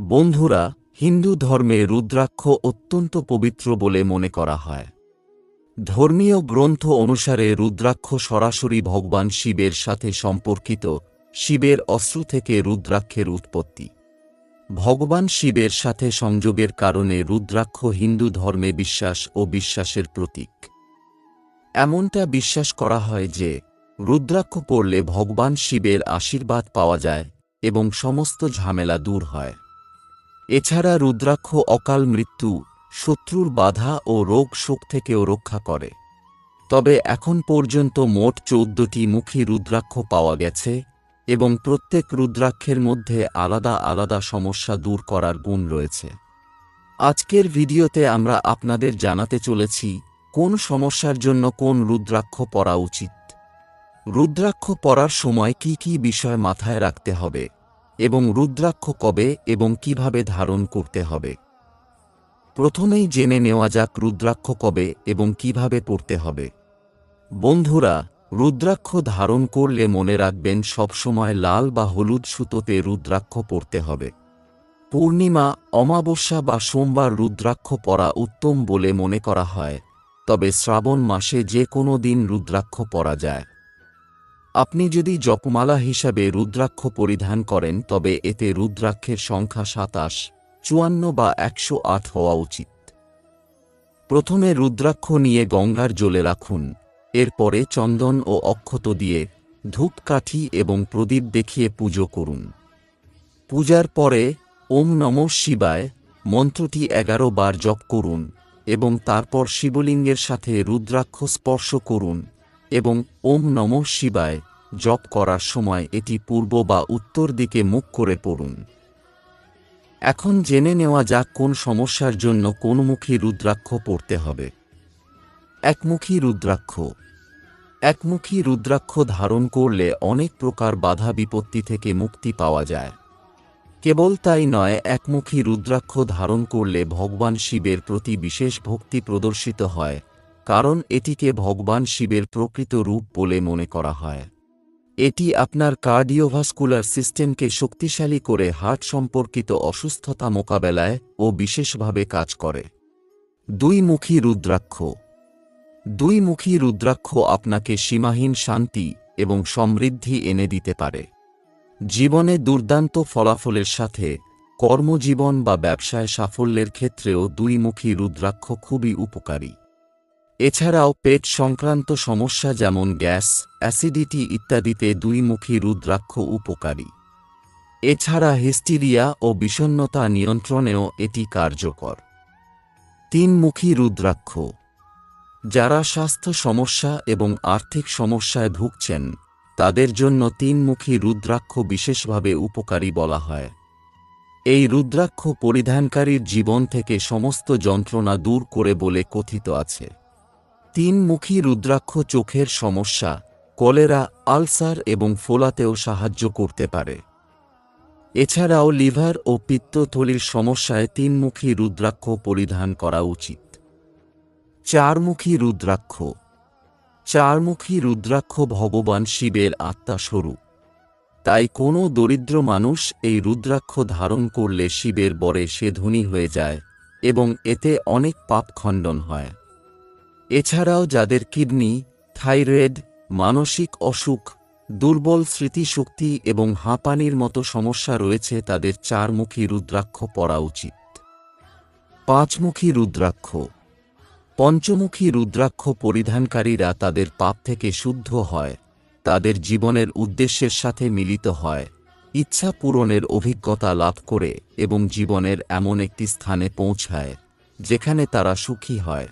বন্ধুরা, হিন্দু ধর্মে রুদ্রাক্ষ অত্যন্ত পবিত্র বলে মনে করা হয়। ধর্মীয় গ্রন্থ অনুসারে রুদ্রাক্ষ সরাসরি ভগবান শিবের সাথে সম্পর্কিত, শিবের অস্ত্র থেকে রুদ্রাক্ষের উৎপত্তি। ভগবান শিবের সাথে সংযোগের কারণে রুদ্রাক্ষ হিন্দু ধর্মে বিশ্বাস ও বিশ্বাসের প্রতীক। এমনটা বিশ্বাস করা হয় যে, রুদ্রাক্ষ পড়লে ভগবান শিবের আশীর্বাদ পাওয়া যায় এবং সমস্ত ঝামেলা দূর হয়। এছাড়া রুদ্রাক্ষ অকাল মৃত্যু, শত্রুর বাধা ও রোগ শোক থেকেও রক্ষা করে। তবে এখন পর্যন্ত মোট চৌদ্দটি মুখী রুদ্রাক্ষ পাওয়া গেছে এবং প্রত্যেক রুদ্রাক্ষের মধ্যে আলাদা আলাদা সমস্যা দূর করার গুণ রয়েছে। আজকের ভিডিওতে আমরা আপনাদের জানাতে চলেছি, কোন সমস্যার জন্য কোন রুদ্রাক্ষ পরা উচিত। রুদ্রাক্ষ পরার সময় কি কি বিষয় মাথায় রাখতে হবে? এবং রুদ্রাক্ষ কবে এবং কীভাবে ধারণ করতে হবে। প্রথমেই জেনে নেওয়া যাক রুদ্রাক্ষ কবে এবং কীভাবে পড়তে হবে। বন্ধুরা, রুদ্রাক্ষ ধারণ করলে মনে রাখবেন সবসময় লাল বা হলুদ সুতোতে রুদ্রাক্ষ পরতে হবে। পূর্ণিমা, অমাবস্যা বা সোমবার রুদ্রাক্ষ পরা উত্তম বলে মনে করা হয়, তবে শ্রাবণ মাসে যে কোনো দিন রুদ্রাক্ষ পরা যায়। আপনি যদি জপমালা হিসাবে রুদ্রাক্ষ পরিধান করেন, তবে এতে রুদ্রাক্ষের সংখ্যা সাতাশ, চুয়ান্ন বা একশো আট হওয়া উচিত। প্রথমে রুদ্রাক্ষ নিয়ে গঙ্গার জলে রাখুন। এরপরে চন্দন ও অক্ষত দিয়ে ধূপকাঠি এবং প্রদীপ দেখিয়ে পুজো করুন। পূজার পরে ওম নম শিবায় মন্ত্রটি এগারো বার জপ করুন এবং তারপর শিবলিঙ্গের সাথে রুদ্রাক্ষ স্পর্শ করুন। এবং ওম নম শিবায় জপ করার সময় এটি পূর্ব বা উত্তর দিকে মুখ করে পড়ুন। এখন জেনে নেওয়া যাক কোন সমস্যার জন্য কোনমুখী রুদ্রাক্ষ পড়তে হবে। একমুখী রুদ্রাক্ষ। একমুখী রুদ্রাক্ষ ধারণ করলে অনেক প্রকার বাধা বিপত্তি থেকে মুক্তি পাওয়া যায়। কেবল তাই নয়, একমুখী রুদ্রাক্ষ ধারণ করলে ভগবান শিবের প্রতি বিশেষ ভক্তি প্রদর্শিত হয়। কারণ এটিকে ভগবান শিবের প্রকৃত রূপ বলে মনে করা হয়। এটি আপনার কার্ডিওভাস্কুলার সিস্টেমকে শক্তিশালী করে হার্ট সম্পর্কিত অসুস্থতা মোকাবেলায় ও বিশেষভাবে কাজ করে। দুই মুখী রুদ্রাক্ষ। দুই মুখী রুদ্রাক্ষ আপনাকে সীমাহীন শান্তি এবং সমৃদ্ধি এনে দিতে পারে। জীবনে দুর্দান্ত ফলাফলের সাথে কর্মজীবন বা ব্যবসায় সাফল্যের ক্ষেত্রেও দুইমুখী রুদ্রাক্ষ খুবই উপকারী। এছাড়াও পেট সংক্রান্ত সমস্যা যেমন গ্যাস, অ্যাসিডিটি ইত্যাদিতে দুইমুখী রুদ্রাক্ষ উপকারী। এছাড়া হিস্টিরিয়া ও বিষণ্নতা নিয়ন্ত্রণেও এটি কার্যকর। তিনমুখী রুদ্রাক্ষ। যারা স্বাস্থ্য সমস্যা এবং আর্থিক সমস্যায় ভুগছেন, তাদের জন্য তিনমুখী রুদ্রাক্ষ বিশেষভাবে উপকারী বলা হয়। এই রুদ্রাক্ষ পরিধানকারীর জীবন থেকে সমস্ত যন্ত্রণা দূর করে বলে কথিত আছে। তিনমুখী রুদ্রাক্ষ চোখের সমস্যা, কলেরা, আলসার এবং ফোলাতেও সাহায্য করতে পারে। এছাড়াও লিভার ও পিত্তথলির সমস্যায় তিনমুখী রুদ্রাক্ষ পরিধান করা উচিত। চারমুখী রুদ্রাক্ষ। চারমুখী রুদ্রাক্ষ ভগবান শিবের আত্মাস্বরূপ তাই কোনো দরিদ্র মানুষ এই রুদ্রাক্ষ ধারণ করলে শিবের বরে সে ধনী হয়ে যায় এবং এতে অনেক পাপ খণ্ডন হয়। এছাড়াও যাদের কিডনি, থাইরয়েড, মানসিক অসুখ, দুর্বল স্মৃতিশক্তি এবং হাঁপানির মতো সমস্যা রয়েছে তাদের চারমুখী রুদ্রাক্ষ পরা উচিত। পাঁচমুখী রুদ্রাক্ষ। পঞ্চমুখী রুদ্রাক্ষ পরিধানকারীরা তাদের পাপ থেকে শুদ্ধ হয়, তাদের জীবনের উদ্দেশ্যের সাথে মিলিত হয়, ইচ্ছা পূরণের অভিজ্ঞতা লাভ করে এবং জীবনের এমন একটি স্থানে পৌঁছায়, যেখানে তারা সুখী হয়।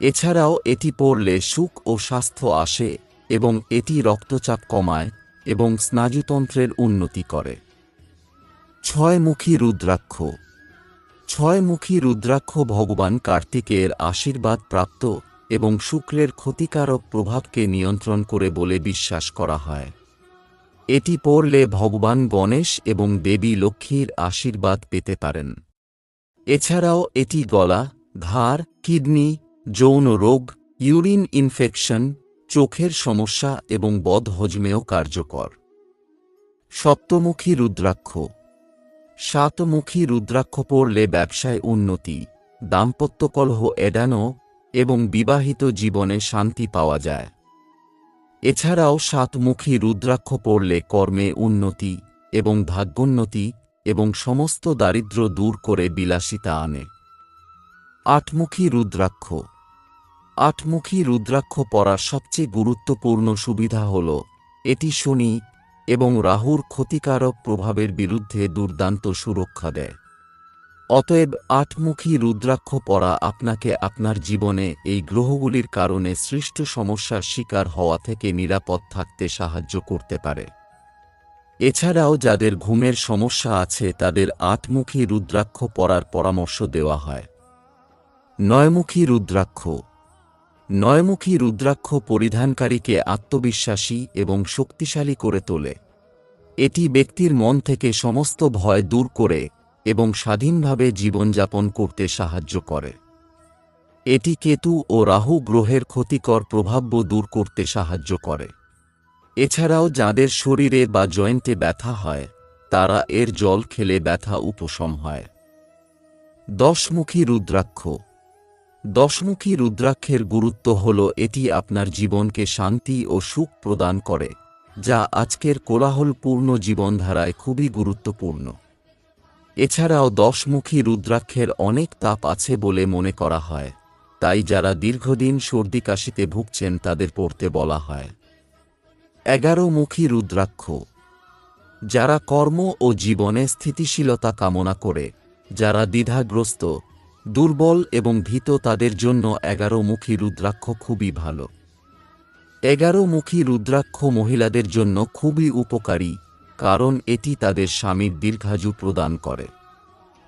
এছাড়াও এটি পড়লে সুখ ও স্বাস্থ্য আসে এবং এটি রক্তচাপ কমায় এবং স্নায়ুতন্ত্রের উন্নতি করে। ছয়মুখী রুদ্রাক্ষ। ছয়মুখী রুদ্রাক্ষ ভগবান কার্তিকের আশীর্বাদ প্রাপ্ত এবং শুক্রের ক্ষতিকারক প্রভাবকে নিয়ন্ত্রণ করে বলে বিশ্বাস করা হয়। এটি পড়লে ভগবান গণেশ এবং দেবী লক্ষ্মীর আশীর্বাদ পেতে পারেন। এছাড়াও এটি গলা, ঘাড়, কিডনি যৌন রোগ, ইউরিন ইনফেকশন, চোখের সমস্যা এবং বদহজমেও কার্যকর। সপ্তমুখী রুদ্রাক্ষ। সাতমুখী রুদ্রাক্ষ পড়লে ব্যবসায় উন্নতি, দাম্পত্য কলহ এড়ানো এবং বিবাহিত জীবনে শান্তি পাওয়া যায়। এছাড়াও সাতমুখী রুদ্রাক্ষ পড়লে কর্মে উন্নতি এবং ভাগ্যোন্নতি এবং সমস্ত দারিদ্র্য দূর করে বিলাসিতা আনে। আটমুখী রুদ্রাক্ষ। আটমুখী রুদ্রাক্ষ পরার সবচেয়ে গুরুত্বপূর্ণ সুবিধা হল, এটি শনি এবং রাহুর ক্ষতিকারক প্রভাবের বিরুদ্ধে দুর্দান্ত সুরক্ষা দেয়। অতএব আটমুখী রুদ্রাক্ষ পরা আপনাকে আপনার জীবনে এই গ্রহগুলির কারণে সৃষ্ট সমস্যার শিকার হওয়া থেকে নিরাপদ থাকতে সাহায্য করতে পারে। এছাড়াও যাদের ঘুমের সমস্যা আছে, তাদের আটমুখী রুদ্রাক্ষ পরার পরামর্শ দেওয়া হয়। নয়মুখী রুদ্রাক্ষ নয়মুখী রুদ্রাক্ষ পরিধানকারীকে আত্মবিশ্বাসী এবং শক্তিশালী করে তোলে। এটি ব্যক্তির মন থেকে সমস্ত ভয় দূর করে এবং স্বাধীনভাবে জীবনযাপন করতে সাহায্য করে। এটি কেতু ও রাহু গ্রহের ক্ষতিকর প্রভাব্য দূর করতে সাহায্য করে। এছাড়াও যাদের শরীরে বা জয়েন্টে ব্যথা হয়, তারা এর জল খেলে ব্যথা উপশম হয়। দশমুখী রুদ্রাক্ষ দশমুখী রুদ্রাক্ষের গুরুত্ব হল এটি আপনার জীবনকে শান্তি ও সুখ প্রদান করে, যা আজকের কোলাহলপূর্ণ জীবনধারায় খুবই গুরুত্বপূর্ণ। এছাড়াও দশমুখী রুদ্রাক্ষের অনেক তাপ আছে বলে মনে করা হয়, তাই যারা দীর্ঘদিন সর্দি কাশিতে ভুগছেন তাদের পড়তে বলা হয়। এগারো মুখী রুদ্রাক্ষ। যারা কর্ম ও জীবনে স্থিতিশীলতা কামনা করে, যারা দ্বিধাগ্রস্ত দুর্বল এবং ভীত তাদের জন্য এগারো মুখী রুদ্রাক্ষ খুবই ভালো। এগারো মুখী রুদ্রাক্ষ মহিলাদের জন্য খুবই উপকারী, কারণ এটি তাদের স্বামীর দীর্ঘায়ু প্রদান করে।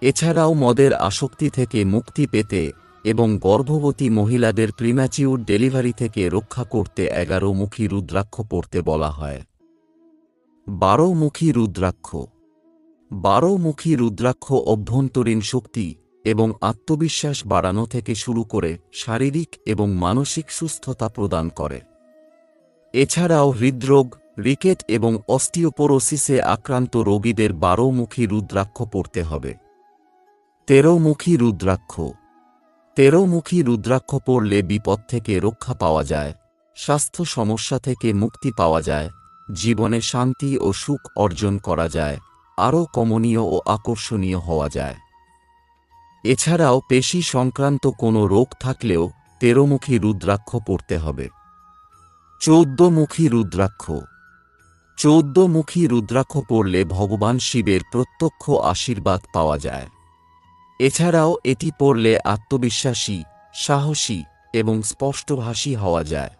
এছাড়াও মদের আসক্তি থেকে মুক্তি পেতে এবং গর্ভবতী মহিলাদের প্রিম্যাচিউর ডেলিভারি থেকে রক্ষা করতে এগারো মুখী রুদ্রাক্ষ পড়তে বলা হয়। বারো মুখী রুদ্রাক্ষ। বারো মুখী রুদ্রাক্ষ অভ্যন্তরীণ শক্তি এবং আত্মবিশ্বাস বাড়ানো থেকে শুরু করে শারীরিক এবং মানসিক সুস্থতা প্রদান করে। এছাড়াও হৃদরোগ, রিকেট এবং অস্টিওপোরোসিসে আক্রান্ত রোগীদের বারোমুখী রুদ্রাক্ষ পড়তে হবে। তেরোমুখী রুদ্রাক্ষ। তেরোমুখী রুদ্রাক্ষ পড়লে বিপদ থেকে রক্ষা পাওয়া যায়, স্বাস্থ্য সমস্যা থেকে মুক্তি পাওয়া যায়, জীবনে শান্তি ও সুখ অর্জন করা যায়, আরও কমনীয় ও আকর্ষণীয় হওয়া যায়। এছাড়াও পেশি সংক্রান্ত কোনো রোগ থাকলেও তেরোমুখী রুদ্রাক্ষ পড়তে হবে। চৌদ্দমুখী রুদ্রাক্ষ। চৌদ্দমুখী রুদ্রাক্ষ পড়লে ভগবান শিবের প্রত্যক্ষ আশীর্বাদ পাওয়া যায়। এছাড়াও এটি পড়লে আত্মবিশ্বাসী, সাহসী এবং স্পষ্টভাষী হওয়া যায়।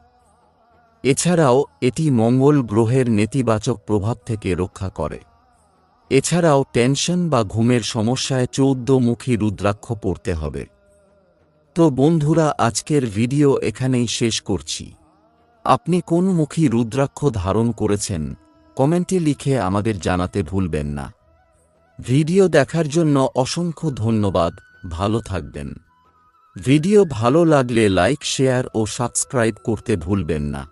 এছাড়াও এটি মঙ্গল গ্রহের নেতিবাচক প্রভাব থেকে রক্ষা করে। এছাড়াও টেনশন বা ঘুমের সমস্যায় চৌদ্দমুখী রুদ্রাক্ষ পড়তে হবে। তো বন্ধুরা, আজকের ভিডিও এখানেই শেষ করছি। আপনি কোন মুখী রুদ্রাক্ষ ধারণ করেছেন, কমেন্টে লিখে আমাদের জানাতে ভুলবেন না। ভিডিও দেখার জন্য অসংখ্য ধন্যবাদ, ভালো থাকবেন। ভিডিও ভালো লাগলে লাইক, শেয়ার ও সাবস্ক্রাইব করতে ভুলবেন না।